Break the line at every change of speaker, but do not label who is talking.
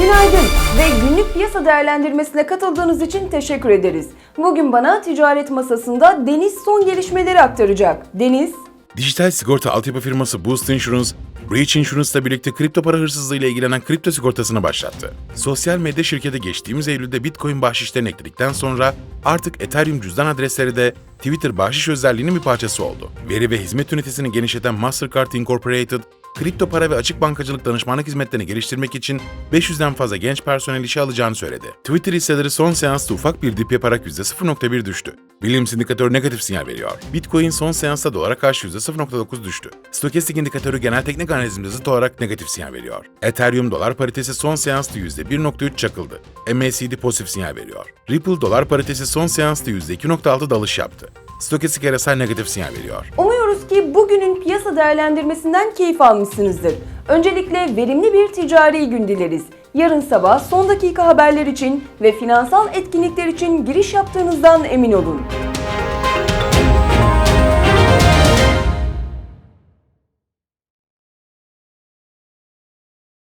Günaydın ve günlük piyasa değerlendirmesine katıldığınız için teşekkür ederiz. Bugün bana ticaret masasında Deniz son gelişmeleri aktaracak. Deniz,
Dijital sigorta altyapı firması Boost Insurance, Breach Insurance'la birlikte kripto para hırsızlığı ile ilgilenen kripto sigortasını başlattı. Sosyal medya şirketi geçtiğimiz Eylül'de Bitcoin bahşişlerini ekledikten sonra artık Ethereum cüzdan adresleri de Twitter bahşiş özelliğinin bir parçası oldu. Veri ve hizmet ünitesini genişleten Mastercard Incorporated, kripto para ve açık bankacılık danışmanlık hizmetlerini geliştirmek için 500'den fazla genç personel işe alacağını söyledi. Twitter hisseleri son seansta ufak bir dip yaparak %0.1 düştü. Williams indikatörü negatif sinyal veriyor. Bitcoin son seansta dolara karşı %0.9 düştü. Stokastik indikatörü genel teknik analizimde zıt olarak negatif sinyal veriyor. Ethereum dolar paritesi son seansta %1.3 çakıldı. MACD pozitif sinyal veriyor. Ripple dolar paritesi son seansta %2.6 dalış yaptı. Stokastik RSI negatif sinyal veriyor.
umuyoruz ki bugünün piyasa değerlendirmesinden keyif almışsınızdır. Öncelikle verimli bir ticari gün dileriz. Yarın sabah son dakika haberler için ve finansal etkinlikler için giriş yaptığınızdan emin olun.